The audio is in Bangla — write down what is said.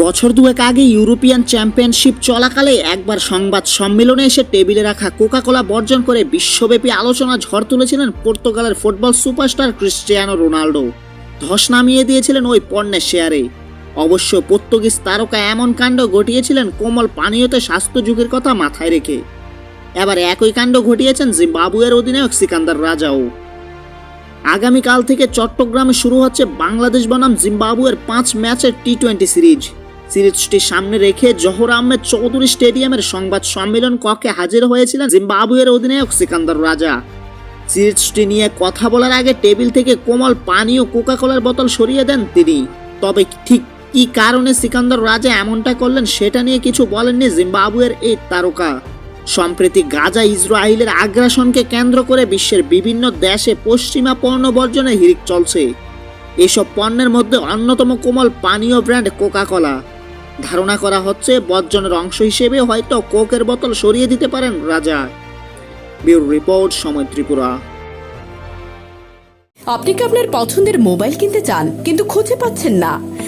বছর দুয়েক আগে ইউরোপিয়ান চ্যাম্পিয়নশিপ চলাকালে একবার সংবাদ সম্মেলনে এসে টেবিলে রাখা কোকাকোলা বর্জন করে বিশ্বব্যাপী আলোচনা ঝড় তুলেছিলেন পর্তুগালের ফুটবল সুপারস্টার ক্রিস্টিয়ানো রোনাল্ডো ধস নামিয়ে দিয়েছিলেন ওই পণ্যের শেয়ারে। অবশ্য পর্তুগিজ তারকা এমন কাণ্ড ঘটিয়েছিলেন কোমল পানীয়তে স্বাস্থ্য যুগের কথা মাথায় রেখে। এবার একই কাণ্ড ঘটিয়েছেন জিম্বাবুয়ের অধিনায়ক সিকান্দার রাজাও। আগামীকাল থেকে চট্টগ্রামে শুরু হচ্ছে বাংলাদেশ বনাম জিম্বাবুয়ের পাঁচ ম্যাচের টি টোয়েন্টি সিরিজ। সিরিজটি সামনে রেখে জহর আহমেদ চৌধুরী স্টেডিয়ামের সংবাদ সম্মেলন কক্ষে হাজির হয়েছিলেন জিম্বাবুয়ের অধিনায়ক সিকান্দার রাজা। সিরিজটি নিয়ে কথা বলার আগে টেবিল থেকে কোমল পানি ও কোকাকোলার বোতল সরিয়ে দেন তিনি। তবে ঠিক কী কারণে সিকান্দার রাজা এমনটা করলেন সেটা নিয়ে কিছু বলেননি জিম্বাবুয়ের এই তারকা। সম্প্রতি গাজা ইসরায়েলের আগ্রাসনকে কেন্দ্র করে বিশ্বের বিভিন্ন দেশে পশ্চিমা পণ্য বর্জনের হিড়িক চলছে। এসব পণ্যের মধ্যে অন্যতম কোমল পানীয় ব্র্যান্ড কোকাকোলা। ধারণা করা হচ্ছে বর্জনের অংশ হিসেবে হয়তো কোকের বোতল সরিয়ে দিতে পারেন রাজা। ব্যুরো রিপোর্ট, সময় ত্রিপুরা। আপনি কি আপনার পছন্দের মোবাইল কিনতে চান, কিন্তু খুঁজে পাচ্ছেন না?